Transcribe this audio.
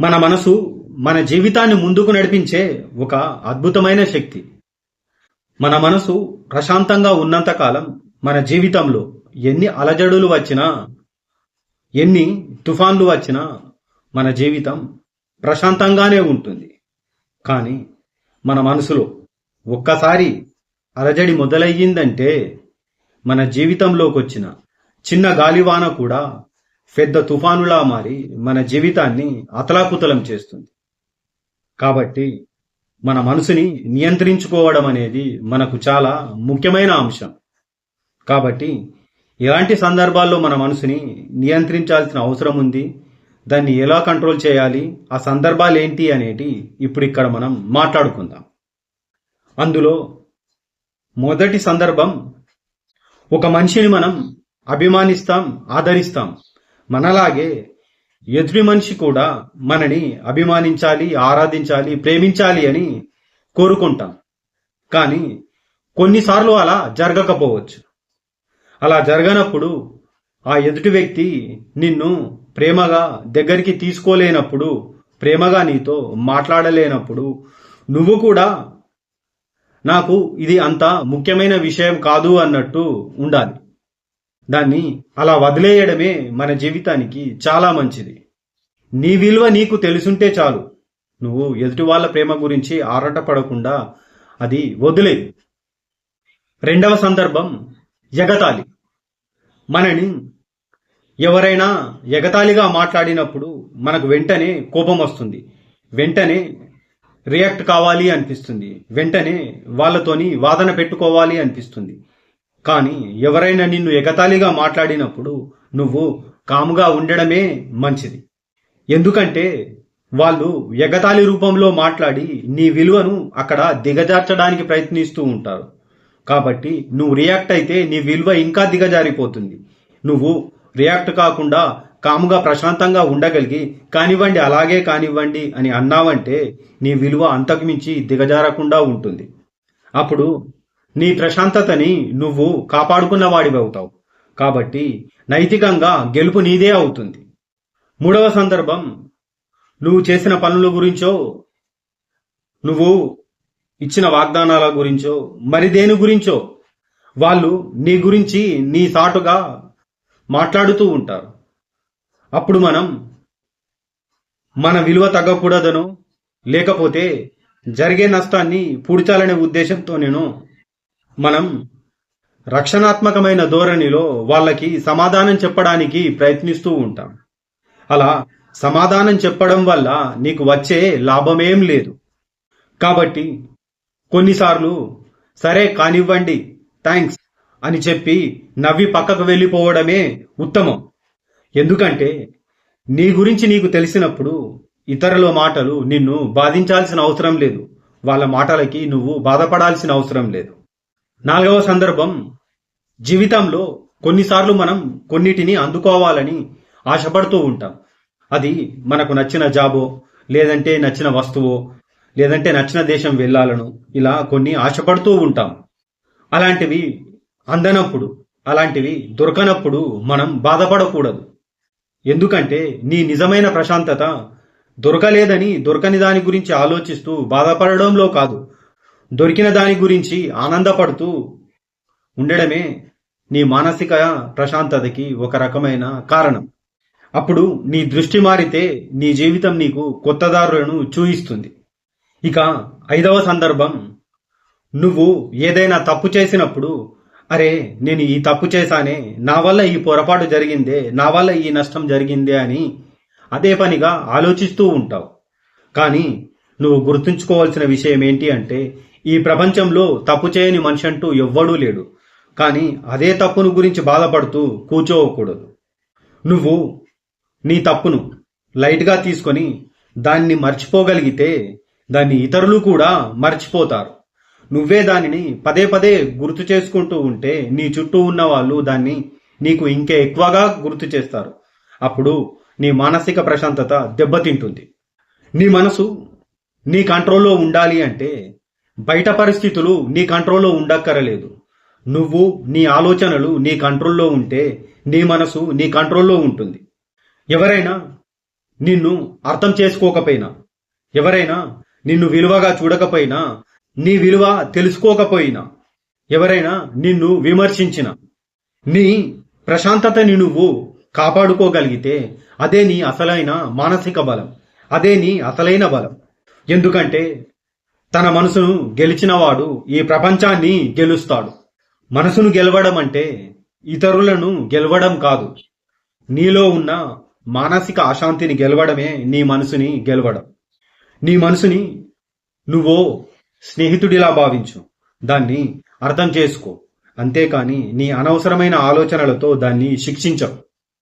మన మనసు మన జీవితాన్ని ముందుకు నడిపించే ఒక అద్భుతమైన శక్తి. మన మనసు ప్రశాంతంగా ఉన్నంతకాలం మన జీవితంలో ఎన్ని అలజడులు వచ్చినా ఎన్ని తుఫాన్లు వచ్చినా మన జీవితం ప్రశాంతంగానే ఉంటుంది. కానీ మన మనసులో ఒక్కసారి అలజడి మొదలయ్యిందంటే మన జీవితంలోకి వచ్చిన చిన్న గాలివాన కూడా పెద్ద తుఫానులా మారి మన జీవితాన్ని అతలాకుతలం చేస్తుంది. కాబట్టి మన మనసుని నియంత్రించుకోవడం అనేది మనకు చాలా ముఖ్యమైన అంశం. కాబట్టి ఎలాంటి సందర్భాల్లో మన మనసుని నియంత్రించాల్సిన అవసరం ఉంది. దాన్ని ఎలా కంట్రోల్ చేయాలి? ఆ సందర్భాలు ఏంటి అనేటి ఇప్పుడు ఇక్కడ మనం మాట్లాడుకుందాం. అందులో మొదటి సందర్భం ఒక మనిషిని మనం అభిమానిస్తాం ఆదరిస్తాం. మనలాగే ఎదుటి మనిషి కూడా మనని అభిమానించాలి ఆరాధించాలి ప్రేమించాలి అని కోరుకుంటాం. కానీ కొన్నిసార్లు అలా జరగకపోవచ్చు. అలా జరగనప్పుడు ఆ ఎదుటి వ్యక్తి నిన్ను ప్రేమగా దగ్గరికి తీసుకోలేనప్పుడు ప్రేమగా నీతో మాట్లాడలేనప్పుడు నువ్వు కూడా నాకు ఇది అంత ముఖ్యమైన విషయం కాదు అన్నట్టు ఉండాలి. దాన్ని అలా వదిలేయడమే మన జీవితానికి చాలా మంచిది. నీ విలువ నీకు తెలుసుంటే చాలు. నువ్వు ఎదుటి వాళ్ళ ప్రేమ గురించి ఆరాటపడకుండా అది వదిలే రెండవ సందర్భం ఎగతాళి. మనని ఎవరైనా ఎగతాళిగా మాట్లాడినప్పుడు మనకు వెంటనే కోపం వస్తుంది. వెంటనే రియాక్ట్ కావాలి అనిపిస్తుంది. వెంటనే వాళ్ళతోని వాదన పెట్టుకోవాలి అనిపిస్తుంది. కానీ ఎవరైనా నిన్ను ఎగతాళిగా మాట్లాడినప్పుడు నువ్వు కాముగా ఉండడమే మంచిది. ఎందుకంటే వాళ్ళు ఎగతాళి రూపంలో మాట్లాడి నీ విలువను అక్కడ దిగజార్చడానికి ప్రయత్నిస్తూ ఉంటారు. కాబట్టి నువ్వు రియాక్ట్ అయితే నీ విలువ ఇంకా దిగజారిపోతుంది. నువ్వు రియాక్ట్ కాకుండా కాముగా ప్రశాంతంగా ఉండగలిగి కానివ్వండి అలాగే కానివ్వండి అని అన్నావంటే నీ విలువ అంతకుమించి దిగజారకుండా ఉంటుంది. అప్పుడు నీ ప్రశాంతతని నువ్వు కాపాడుకున్న వాడివవుతావు కాబట్టి నైతికంగా గెలుపు నీదే అవుతుంది. మూడవ సందర్భం నువ్వు చేసిన పనుల గురించో నువ్వు ఇచ్చిన వాగ్దానాల గురించో మరి దేని గురించో వాళ్ళు నీ గురించి నీ సాటుగా మాట్లాడుతూ ఉంటారు. అప్పుడు మనం మన విలువ తగ్గకూడదను లేకపోతే జరిగే నష్టాన్ని పూడ్చాలనే ఉద్దేశంతో నేను మనం రక్షణాత్మకమైన ధోరణిలో వాళ్ళకి సమాధానం చెప్పడానికి ప్రయత్నిస్తూ ఉంటాం. అలా సమాధానం చెప్పడం వల్ల నీకు వచ్చే లాభమేం లేదు. కాబట్టి కొన్నిసార్లు సరే కానివ్వండి థ్యాంక్స్ అని చెప్పి నవ్వి పక్కకు వెళ్ళిపోవడమే ఉత్తమం. ఎందుకంటే నీ గురించి నీకు తెలిసినప్పుడు ఇతరుల మాటలు నిన్ను బాధించాల్సిన అవసరం లేదు. వాళ్ళ మాటలకి నువ్వు బాధపడాల్సిన అవసరం లేదు. నాలుగవ సందర్భం. జీవితంలో కొన్నిసార్లు మనం కొన్నిటిని అందుకోవాలని ఆశపడుతూ ఉంటాం. అది మనకు నచ్చిన జాబో లేదంటే నచ్చిన వస్తువో లేదంటే నచ్చిన దేశం వెళ్ళాలను ఇలా కొన్ని ఆశపడుతూ ఉంటాం. అలాంటివి అందనప్పుడు అలాంటివి దొరకనప్పుడు మనం బాధపడకూడదు. ఎందుకంటే నీ నిజమైన ప్రశాంతత దొరకలేదని దొరకని దాని గురించి ఆలోచిస్తూ బాధపడడంలో కాదు. దొరికిన దాని గురించి ఆనందపడుతూ ఉండడమే నీ మానసిక ప్రశాంతతకి ఒక రకమైన కారణం. అప్పుడు నీ దృష్టి మారితే నీ జీవితం నీకు కొత్త దారులను చూయిస్తుంది. ఇక ఐదవ సందర్భం నువ్వు ఏదైనా తప్పు చేసినప్పుడు అరే నేను ఈ తప్పు చేశానే నా వల్ల ఈ పొరపాటు జరిగిందే నా వల్ల ఈ నష్టం జరిగిందే అని అదే పనిగా ఆలోచిస్తూ ఉంటావు. కానీ నువ్వు గుర్తుంచుకోవాల్సిన విషయం ఏంటి అంటే ఈ ప్రపంచంలో తప్పు చేయని మనిషి అంటూ ఎవ్వడూ లేడు. కానీ అదే తప్పును గురించి బాధపడుతూ కూర్చోవకూడదు నువ్వు నీ తప్పును లైట్గా తీసుకొని దాన్ని మర్చిపోగలిగితే దాన్ని ఇతరులు కూడా మర్చిపోతారు. నువ్వే దానిని పదే పదే గుర్తు చేసుకుంటూ ఉంటే నీ చుట్టూ ఉన్న వాళ్ళు దాన్ని నీకు ఇంకా ఎక్కువగా గుర్తు చేస్తారు. అప్పుడు నీ మానసిక ప్రశాంతత దెబ్బతింటుంది. నీ మనసు నీ కంట్రోల్లో ఉండాలి అంటే బయట పరిస్థితులు నీ కంట్రోల్లో ఉండక్కరలేదు. నువ్వు నీ ఆలోచనలు నీ కంట్రోల్లో ఉంటే నీ మనసు నీ కంట్రోల్లో ఉంటుంది. ఎవరైనా నిన్ను అర్థం చేసుకోకపోయినా ఎవరైనా నిన్ను విలువగా చూడకపోయినా నీ విలువ తెలుసుకోకపోయినా ఎవరైనా నిన్ను విమర్శించిన నీ ప్రశాంతతని నువ్వు కాపాడుకోగలిగితే అదే నీ అసలైన మానసిక బలం అదే నీ అసలైన బలం. ఎందుకంటే తన మనసును గెలిచినవాడు ఈ ప్రపంచాన్ని గెలుస్తాడు. మనసును గెలవడం అంటే ఇతరులను గెలవడం కాదు. నీలో ఉన్న మానసిక అశాంతిని గెలవడమే నీ మనసుని గెలవడం. నీ మనసుని నువ్వో స్నేహితుడిలా భావించు. దాన్ని అర్థం చేసుకో. అంతేకాని నీ అనవసరమైన ఆలోచనలతో దాన్ని శిక్షించవు.